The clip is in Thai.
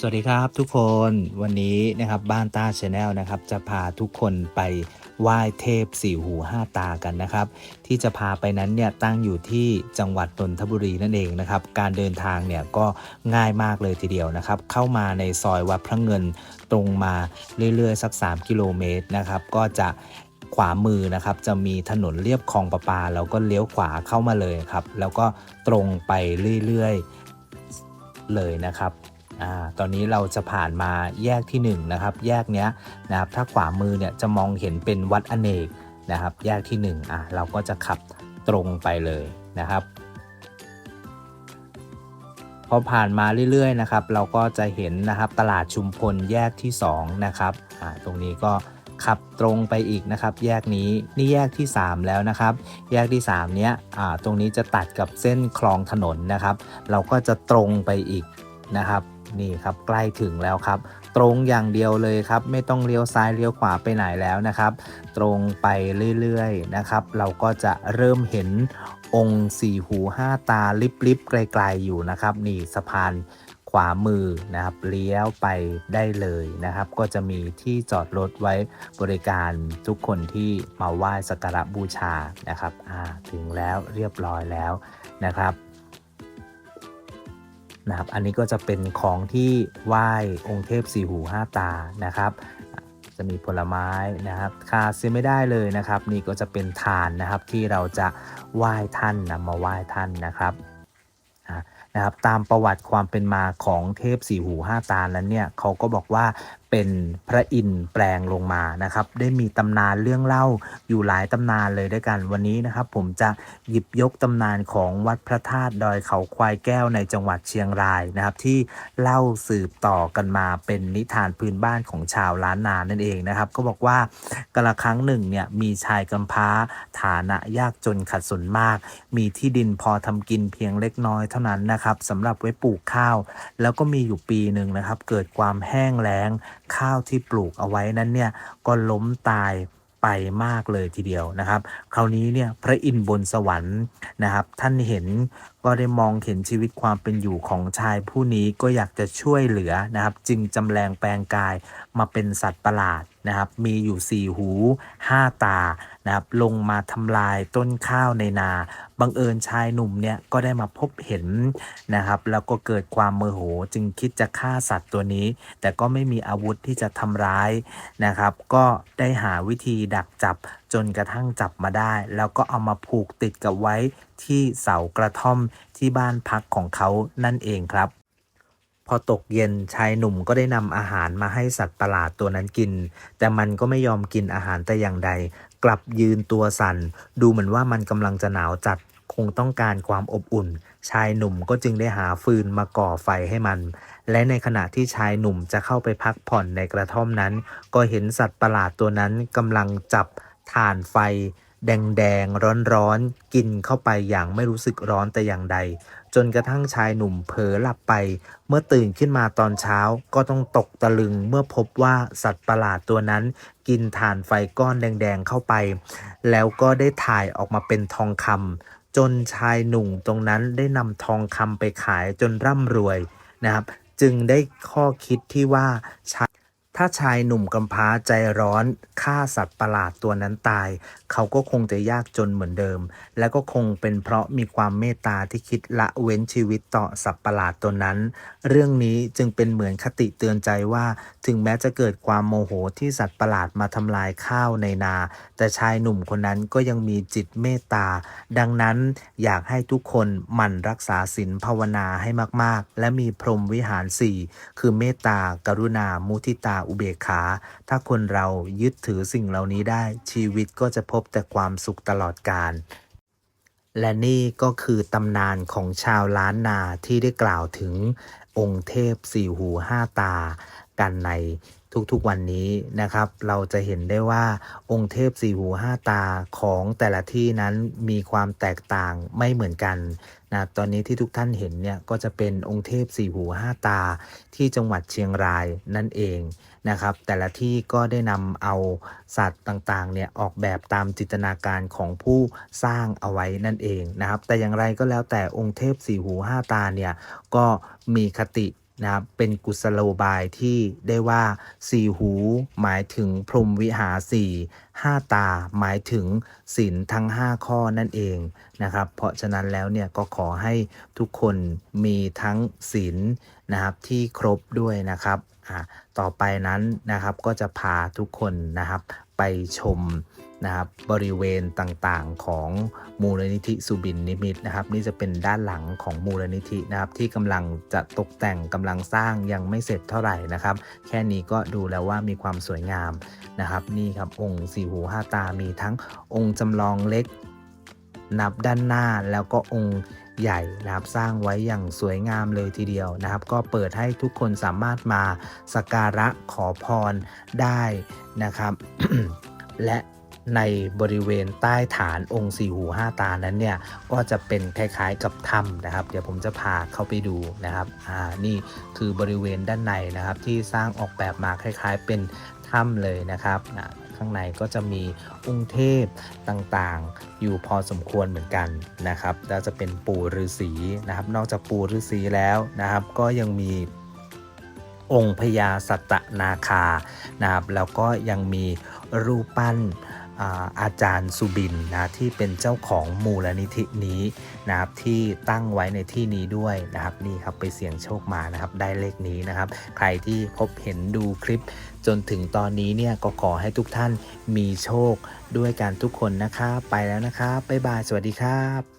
สวัสดีครับทุกคนวันนี้นะครับบ้านตาชาแนลนะครับ จะพาทุกคนไปไหว้เทพสี่หูห้าตากันนะครับ ที่จะพาไปนั้นเนี่ยตั้งอยู่ที่จังหวัดนนทบุรีนั่นเองนะครับ การเดินทางเนี่ยก็ง่ายมากเลยทีเดียวนะครับ เข้ามาในซอยวัดพระเงินตรงมาเรื่อยๆ สัก 3 กิโลเมตรนะครับ ก็จะขวามือนะครับจะมีถนนเลียบคลองประปา แล้วก็เลี้ยวขวาเข้ามาเลยครับ แล้วก็ตรงไปเรื่อยๆเลยนะครับ อ่าตอนนี้เราจะผ่านมาแยกที่1นงนะครับ แยกเนี้ยนะครับถ้าขวามือเนี่ยจะมองเห็นเป็นวัดอเนกนะครับ แยกที่1อะเราก็จะขับตรงไปเลยนะครับ พอผ่านมาเรื่อยๆนะครับ เราก็จะเห็นนะครับตลาดชุมพลแยกที่2นะครับอ่าตรงนี้ก็ขับตรงไปอีกนะครับ แยกนี้นี่แยกที่ 3 แล้วนะครับ แยกที่ 3 เนี้ยตรงนี้จะตัดกับเส้นคลองถนนนะครับ เราก็จะตรงไปอีกนะครับ นี่ครับใกล้ถึงแล้วครับ ตรงอย่างเดียวเลยครับ ไม่ต้องเลี้ยวซ้ายเลี้ยวขวาไปไหนแล้วนะครับ ตรงไปเรื่อยๆนะครับ เราก็จะเริ่มเห็นองค์สี่หูห้าตาลิบๆไกลๆอยู่นะครับ นี่สะพานขวามือนะครับเลี้ยวไปได้เลยนะครับ ก็จะมีที่จอดรถไว้บริการทุกคนที่มาไหว้สักการะบูชานะครับถึงแล้วเรียบร้อยแล้วนะครับ นะครับ อันนี้ก็จะเป็นของที่ไหว้องค์เทพสี่หูห้าตานะครับ จะมีผลไม้นะครับขาดเสียไม่ได้เลยนะครับ นี่ก็จะเป็นทานนะครับที่เราจะไหว้ท่านนำมาไหว้ท่านนะครับนะครับตามประวัติความเป็นมาของเทพสี่หูห้าตานั้นเนี่ยเขาก็บอกว่าเป็นพระอินทร์แปลงลงมานะครับ ได้มีตำนานเรื่องเล่าอยู่หลายตำนานเลยด้วยกันวันนี้นะครับ ผมจะหยิบยกตำนานของวัดพระธาตุดอยเขาควายแก้วในจังหวัดเชียงรายนะครับ ที่เล่าสืบต่อกันมาเป็นนิทานพื้นบ้านของชาวล้านนานั่นเองนะครับ ก็บอกว่ากระครั้งหนึ่งเนี่ยมีชายกำพร้าฐานะยากจนขัดสนมาก มีที่ดินพอทำกินเพียงเล็กน้อยเท่านั้นนะครับสำหรับไว้ปลูกข้าว แล้วก็มีอยู่ปีหนึ่งนะครับ เกิดความแห้งแล้ง ข้าวที่ปลูกเอาไว้นั้นเนี่ยก็ล้มตายไปมากเลยทีเดียวนะครับ คราวนี้เนี่ยพระอินทร์บนสวรรค์นะครับ ท่านเห็นก็ได้มองเห็นชีวิตความเป็นอยู่ของชายผู้นี้ก็อยากจะช่วยเหลือนะครับ จึงจำแรงแปลงกายมาเป็นสัตว์ประหลาดนะครับ มีอยู่สี่หูห้าตานะครับ ลงมาทำลายต้นข้าวในนา บังเอิญชายหนุ่มเนี่ยก็ได้มาพบเห็นนะครับ แล้วก็เกิดความโมโหจึงคิดจะฆ่าสัตว์ตัวนี้ แต่ก็ไม่มีอาวุธที่จะทำร้ายนะครับ ก็ได้หาวิธีดักจับจนกระทั่งจับมาได้ แล้วก็เอามาผูกติดกับไว้ที่เสากระท่อมที่บ้านพักของเขานั่นเองครับ พอตกเย็นชายหนุ่มก็ได้นำอาหารมาให้สัตว์ประหลาดตัวนั้นกิน แต่มันก็ไม่ยอมกินอาหารแต่อย่างใด กลับยืนตัวสั่น ดูเหมือนว่ามันกำลังจะหนาวจัดคงต้องการความอบอุ่น ชายหนุ่มก็จึงได้หาฟืนมาก่อไฟให้มัน และในขณะที่ชายหนุ่มจะเข้าไปพักผ่อนในกระท่อมนั้น ก็เห็นสัตว์ประหลาดตัวนั้นกำลังจับ ถ่านไฟ แดงๆ ร้อนๆ กินเข้าไปอย่างไม่รู้สึกร้อนแต่อย่างใด จนกระทั่งชายหนุ่มเผลอหลับไป เมื่อตื่นขึ้นมาตอนเช้าก็ต้องตกตะลึงเมื่อพบว่าสัตว์ประหลาดตัวนั้น กินถ่านไฟก้อนแดงๆเข้าไป แล้วก็ได้ถ่ายออกมาเป็นทองคำจนชายหนุ่มตรงนั้นได้นำทองคำไปขายจนร่ำรวยนะครับ จึงได้ข้อคิดที่ว่าชา ถ้าชายหนุ่มกำพร้าใจร้อนฆ่าสัตว์ประหลาดตัวนั้นตาย เขาก็คงจะยากจนเหมือนเดิม และก็คงเป็นเพราะมีความเมตตาที่คิดละเว้นชีวิตต่อสัตว์ประหลาดตัวนั้น เรื่องนี้จึงเป็นเหมือนคติเตือนใจว่า ถึงแม้จะเกิดความโมโหที่สัตว์ประหลาดมาทำลายข้าวในนา แต่ชายหนุ่มคนนั้นก็ยังมีจิตเมตตา ดังนั้นอยากให้ทุกคนหมั่นรักษาศีลภาวนาให้มาก ๆ และมีพรหมวิหารสี่คือเมตตากรุณามุทิตาอุเบกขา ถ้าคนเรายึดถือสิ่งเหล่านี้ได้ชีวิตก็จะพบแต่ความสุขตลอดกาลและนี่ก็คือตำนานของชาวล้านนาที่ได้กล่าวถึงองค์เทพสี่หูห้าตา กันในทุกๆวันนี้นะครับ เราจะเห็นได้ว่าองค์เทพสี่หูห้าตาของแต่ละที่นั้นมีความแตกต่างไม่เหมือนกันนะตอนนี้ที่ทุกท่านเห็นเนี่ยก็จะเป็นองค์เทพสี่หูห้าตาที่จังหวัดเชียงรายนั่นเอง นะครับ แต่ละที่ก็ได้นำเอาสัตว์ต่างๆเนี่ยออกแบบตามจินตนาการของผู้สร้างเอาไว้นั่นเองนะครับ แต่อย่างไรก็แล้วแต่องค์เทพสี่หูห้าตาเนี่ยก็มีคติ นะครับเป็นกุศโลบายที่ได้ว่าสี่หูหมายถึงพรหมวิหารสี่ห้าตาหมายถึงศีลทั้ง 5 ข้อนั่นเองนะครับ เพราะฉะนั้นแล้วเนี่ยก็ขอให้ทุกคนมีทั้งศีลนะครับที่ครบด้วยนะครับต่อไปนั้นนะครับก็จะพาทุกคนนะครับไปชม นะครับบริเวณต่างๆของมูลนิธิสุบินนิมิตนะครับ นี่จะเป็นด้านหลังของมูลนิธินะครับ ที่กำลังจะตกแต่งกำลังสร้างยังไม่เสร็จเท่าไหร่นะครับ แค่นี้ก็ดูแล้วว่ามีความสวยงามนะครับ นี่ครับองค์สี่หูห้าตามีทั้งองค์จำลองเล็กนับด้านหน้าแล้วก็องค์ใหญ่นะครับสร้างไว้อย่างสวยงามเลยทีเดียวนะครับ ก็เปิดให้ทุกคนสามารถมาสักการะขอพรได้นะครับ และ ในบริเวณใต้ฐานองค์สี่หูห้าตานั้นเนี่ยก็จะเป็นคล้ายๆกับถ้ำนะครับ เดี๋ยวผมจะพาเข้าไปดูนะครับอ่านี่คือบริเวณด้านในนะครับ ที่สร้างออกแบบมาคล้าย ๆ เป็นถ้ำเลยนะครับข้างในก็จะมีองค์เทพต่างๆ อยู่พอสมควรเหมือนกันนะครับแล้วจะเป็นปู่ฤาษีนะครับ นอกจากปู่ฤาษีแล้วนะครับ ก็ยังมีองค์พญาสัตนาคานะครับแล้วก็ยังมีรูปปั้น อาจารย์สุบินนะที่เป็นเจ้าของมูลนิธินี้นะครับที่ตั้งไว้ในที่นี้ด้วยนะครับนี่ครับไปเสี่ยงโชคมานะครับได้เลขนี้นะครับ ใครที่พบเห็นดูคลิปจนถึงตอนนี้เนี่ยก็ขอให้ทุกท่านมีโชคด้วยกันทุกคนนะครับไปแล้วนะครับบ๊ายบายสวัสดีครับ